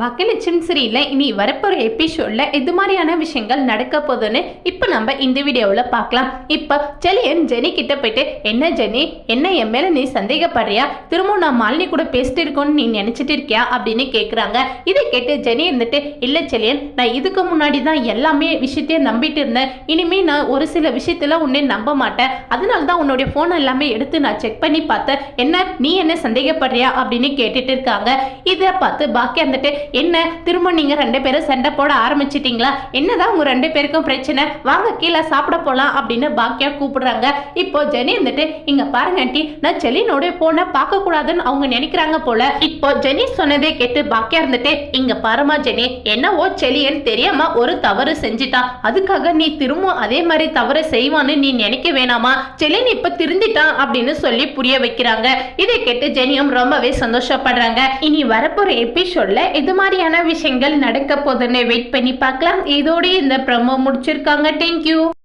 பாக்கியலட்சுமி சரியில்லை இனி வரப்போகிற எபிசோடில் இது மாதிரியான விஷயங்கள் நடக்க போகுதுன்னு இப்போ நம்ம இந்த வீடியோவில் பார்க்கலாம். இப்போ செலியன் ஜெனி கிட்ட போயிட்டு என்ன ஜெனி? என்ன என் மேலே நீ சந்தேகப்படுறியா? திரும்ப நான் மாலினி கூட பேசிட்டு இருக்கோன்னு நீ நினச்சிட்டு இருக்கியா? அப்படின்னு கேட்குறாங்க இதை கேட்டு ஜெனி இருந்துட்டு இல்லை செலியன் நான் இதுக்கு முன்னாடி தான் எல்லாமே விஷயத்தையும் நம்பிட்டு இருந்தேன். இனிமே நான் ஒரு சில விஷயத்தில் உன்னே நம்ப மாட்டேன். அதனால தான் உன்னுடைய ஃபோன் எல்லாமே எடுத்து நான் செக் பண்ணி பார்த்தேன். என்ன? நீ என்ன சந்தேகப்படுறியா? அப்படின்னு கேட்டுட்டு இருக்காங்க. இதை பார்த்து பாக்கி வந்துட்டு என்ன? திரும்ப நீங்க ரெண்டு பேரும் சண்டை போட ஆரம்பிச்சிட்டீங்களா? என்னதான் உங்க ரெண்டு பேருக்கும் பிரச்சனை? வாங்க கீழே சாப்பிட போலாம் அப்படின்னு பாக்கியா கூப்பிடுறாங்க. இப்போ ஜெனி வந்துட்டு இங்க பாருங்க ஆண்டி நான் செலினோட போன பார்க்க கூடாதுன்னு அவங்க நினைக்கிறாங்க போல. இப்போ ஜெனி சொன்னதே கேட்டு பாக்கியா இருந்துட்டு இங்க பாருமா ஜெனி என்னவோ செலியன் தெரியாம ஒரு தவறு செஞ்சிட்டான் அதுக்காக நீ திரும்ப அதே மாதிரி தவறு செய்வான்னு நீ நினைக்க வேணாமா? செலின் இப்ப திருந்திட்டான் அப்படின்னு சொல்லி புரிய வைக்கிறாங்க. இதை கேட்டு ஜெனியும் ரொம்பவே சந்தோஷப்படுறாங்க. இனி வரப்போற எபிசோட்ல இது மாதிரியான விஷயங்கள் நடக்க போதுன்னு வெயிட் பண்ணி பார்க்கலாம். இதோட இந்த ப்ரமோ முடிச்சிருக்காங்க. தேங்க்யூ